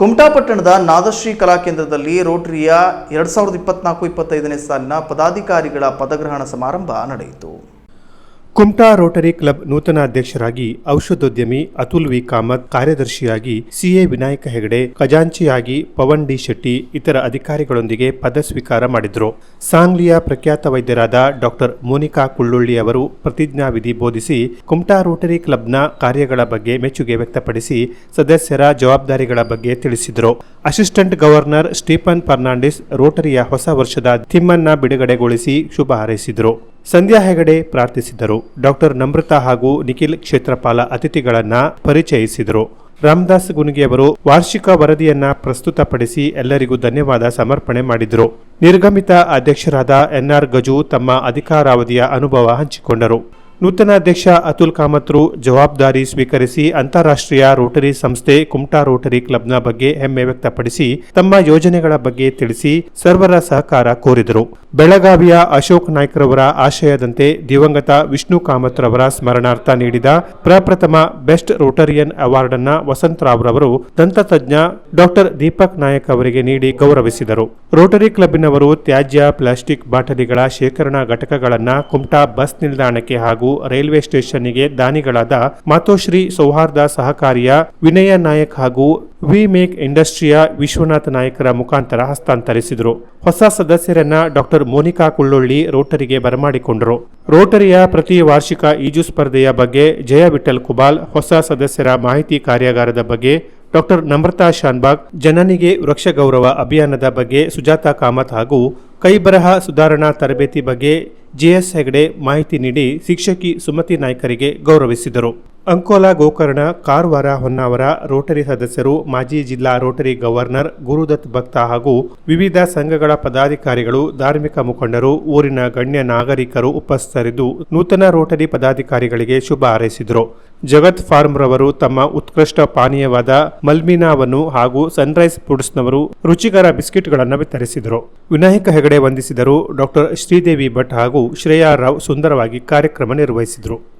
ಕುಮಟಾ ಪಟ್ಟಣದ ನಾದಶ್ರೀ ಕಲಾಕೇಂದ್ರದಲ್ಲಿ ರೋಟರಿಯ ಎರಡು ಸಾವಿರದ ಇಪ್ಪತ್ನಾಲ್ಕು ಇಪ್ಪತ್ತೈದನೇ ಸಾಲಿನ ಪದಾಧಿಕಾರಿಗಳ ಪದಗ್ರಹಣ ಸಮಾರಂಭ ನಡೆಯಿತು. ಕುಮ್ಟಾ ರೋಟರಿ ಕ್ಲಬ್ ನೂತನ ಅಧ್ಯಕ್ಷರಾಗಿ ಔಷಧೋದ್ಯಮಿ ಅತುಲ್ ವಿ ಕಾಮತ್ ಕಾರ್ಯದರ್ಶಿಯಾಗಿ ಸಿಎ ವಿನಾಯಕ ಹೆಗಡೆ, ಖಜಾಂಚಿಯಾಗಿ ಪವನ್ ಡಿ ಶೆಟ್ಟಿ, ಇತರ ಅಧಿಕಾರಿಗಳೊಂದಿಗೆ ಪದ ಸ್ವೀಕಾರ ಮಾಡಿದರು. ಸಾಂಗ್ಲಿಯ ಪ್ರಖ್ಯಾತ ವೈದ್ಯರಾದ ಡಾಕ್ಟರ್ ಮೋನಿಕಾ ಕುಳ್ಳುಳ್ಳಿ ಅವರು ಪ್ರತಿಜ್ಞಾವಿಧಿ ಬೋಧಿಸಿ ಕುಮ್ಟಾ ರೋಟರಿ ಕ್ಲಬ್ನ ಕಾರ್ಯಗಳ ಬಗ್ಗೆ ಮೆಚ್ಚುಗೆ ವ್ಯಕ್ತಪಡಿಸಿ ಸದಸ್ಯರ ಜವಾಬ್ದಾರಿಗಳ ಬಗ್ಗೆ ತಿಳಿಸಿದರು. ಅಸಿಸ್ಟೆಂಟ್ ಗವರ್ನರ್ ಸ್ಟೀಫನ್ ಫರ್ನಾಂಡಿಸ್ ರೋಟರಿಯ ಹೊಸ ವರ್ಷದ ಥಿಮ್ಮನ್ನ ಬಿಡುಗಡೆಗೊಳಿಸಿ ಶುಭ ಹಾರೈಸಿದರು. ಸಂಧ್ಯಾ ಹೆಗಡೆ ಪ್ರಾರ್ಥಿಸಿದರು. ಡಾಕ್ಟರ್ ನಮ್ರತಾ ಹಾಗೂ ನಿಖಿಲ್ ಕ್ಷೇತ್ರಪಾಲ ಅತಿಥಿಗಳನ್ನ ಪರಿಚಯಿಸಿದರು. ರಾಮದಾಸ್ ಗುನ್ಗಿಯವರು ವಾರ್ಷಿಕ ವರದಿಯನ್ನ ಪ್ರಸ್ತುತಪಡಿಸಿ ಎಲ್ಲರಿಗೂ ಧನ್ಯವಾದ ಸಮರ್ಪಣೆ ಮಾಡಿದರು. ನಿರ್ಗಮಿತ ಅಧ್ಯಕ್ಷರಾದ ಎನ್ಆರ್ ಗಜು ತಮ್ಮ ಅಧಿಕಾರಾವಧಿಯ ಅನುಭವ ಹಂಚಿಕೊಂಡರು. ನೂತನ ಅಧ್ಯಕ್ಷ ಅತುಲ್ ಕಾಮತ್ರು ಜವಾಬ್ದಾರಿ ಸ್ವೀಕರಿಸಿ ಅಂತಾರಾಷ್ಟ್ರೀಯ ರೋಟರಿ ಸಂಸ್ಥೆ ಕುಮ್ಟಾ ರೋಟರಿ ಕ್ಲಬ್ನ ಬಗ್ಗೆ ಹೆಮ್ಮೆ ವ್ಯಕ್ತಪಡಿಸಿ ತಮ್ಮ ಯೋಜನೆಗಳ ಬಗ್ಗೆ ತಿಳಿಸಿ ಸರ್ವರ ಸಹಕಾರ ಕೋರಿದರು. ಬೆಳಗಾವಿಯ ಅಶೋಕ್ ನಾಯ್ಕರವರ ಆಶಯದಂತೆ ದಿವಂಗತ ವಿಷ್ಣು ಕಾಮತ್ರವರ ಸ್ಮರಣಾರ್ಥ ನೀಡಿದ ಪ್ರಪ್ರಥಮ ಬೆಸ್ಟ್ ರೋಟರಿಯನ್ ಅವಾರ್ಡ್ ಅನ್ನ ವಸಂತರಾವ್ರವರು ದಂತತಜ್ಞ ಡಾಕ್ಟರ್ ದೀಪಕ್ ನಾಯಕ್ ಅವರಿಗೆ ನೀಡಿ ಗೌರವಿಸಿದರು. ರೋಟರಿ ಕ್ಲಬ್ನವರು ತ್ಯಾಜ್ಯ, ಪ್ಲಾಸ್ಟಿಕ್ ಬಾಟಲಿಗಳ ಶೇಖರಣಾ ಘಟಕಗಳನ್ನು ಕುಮ್ಟಾ ಬಸ್ ನಿಲ್ದಾಣಕ್ಕೆ ಹಾಗೂ ರೈಲ್ವೆ ಸ್ಟೇಷನ್ಗೆ ದಾನಿಗಳಾದ ಮಾತೋಶ್ರೀ ಸೌಹಾರ್ದ ಸಹಕಾರಿಯ ವಿನಯ ನಾಯಕ್ ಹಾಗೂ ವಿ ಮೇಕ್ ಇಂಡಸ್ಟ್ರಿಯ ವಿಶ್ವನಾಥ್ ನಾಯಕರ ಮುಖಾಂತರ ಹಸ್ತಾಂತರಿಸಿದರು. ಹೊಸ ಸದಸ್ಯರನ್ನ ಡಾಕ್ಟರ್ ಮೋನಿಕಾ ಕುಳ್ಳೊಳ್ಳಿ ರೋಟರಿಗೆ ಬರಮಾಡಿಕೊಂಡರು. ರೋಟರಿಯ ಪ್ರತಿ ವಾರ್ಷಿಕ ಈಜು ಸ್ಪರ್ಧೆಯ ಬಗ್ಗೆ ಜಯ ವಿಠಲ್ ಕುಬಾಲ್, ಹೊಸ ಸದಸ್ಯರ ಮಾಹಿತಿ ಕಾರ್ಯಾಗಾರದ ಬಗ್ಗೆ ಡಾಕ್ಟರ್ ನಮ್ರತಾ ಶಾನ್ಬಾಗ್, ಜನನಿಗೆ ವೃಕ್ಷ ಗೌರವ ಅಭಿಯಾನದ ಬಗ್ಗೆ ಸುಜಾತಾ ಕಾಮತ್ ಹಾಗೂ ಕೈಬರಹ ಸುಧಾರಣಾ ತರಬೇತಿ ಬಗ್ಗೆ ಜೆಎಸ್ ಹೆಗಡೆ ಮಾಹಿತಿ ನೀಡಿ ಶಿಕ್ಷಕಿ ಸುಮತಿ ನಾಯ್ಕರಿಗೆ ಗೌರವಿಸಿದರು. ಅಂಕೋಲಾ ಗೋಕರ್ಣ ಕಾರವಾರ ಹೊನ್ನಾವರ ರೋಟರಿ ಸದಸ್ಯರು, ಮಾಜಿ ಜಿಲ್ಲಾ ರೋಟರಿ ಗವರ್ನರ್ ಗುರುದತ್ ಭಕ್ತ ಹಾಗೂ ವಿವಿಧ ಸಂಘಗಳ ಪದಾಧಿಕಾರಿಗಳು, ಧಾರ್ಮಿಕ ಮುಖಂಡರು, ಊರಿನ ಗಣ್ಯ ನಾಗರಿಕರು ಉಪಸ್ಥಿತರಿದ್ದು ನೂತನ ರೋಟರಿ ಪದಾಧಿಕಾರಿಗಳಿಗೆ ಶುಭ ಹಾರೈಸಿದರು. ಜಗತ್ ಫಾರ್ಮ್ ರವರು ತಮ್ಮ ಉತ್ಕೃಷ್ಟ ಪಾನೀಯವಾದ ಮಲ್ಮಿನಾವನ್ನು ಹಾಗೂ ಸನ್ರೈಸ್ ಫುಡ್ಸ್ನವರು ರುಚಿಕರ ಬಿಸ್ಕೆಟ್ಗಳನ್ನು ವಿತರಿಸಿದರು. ವಿನಾಯಕ ಹೆಗಡೆ ವಂದಿಸಿದರು. ಡಾಕ್ಟರ್ ಶ್ರೀದೇವಿ ಭಟ್ ಹಾಗೂ ಶ್ರೇಯಾ ರಾವ್ ಸುಂದರವಾಗಿ ಕಾರ್ಯಕ್ರಮ ನಿರ್ವಹಿಸಿದರು.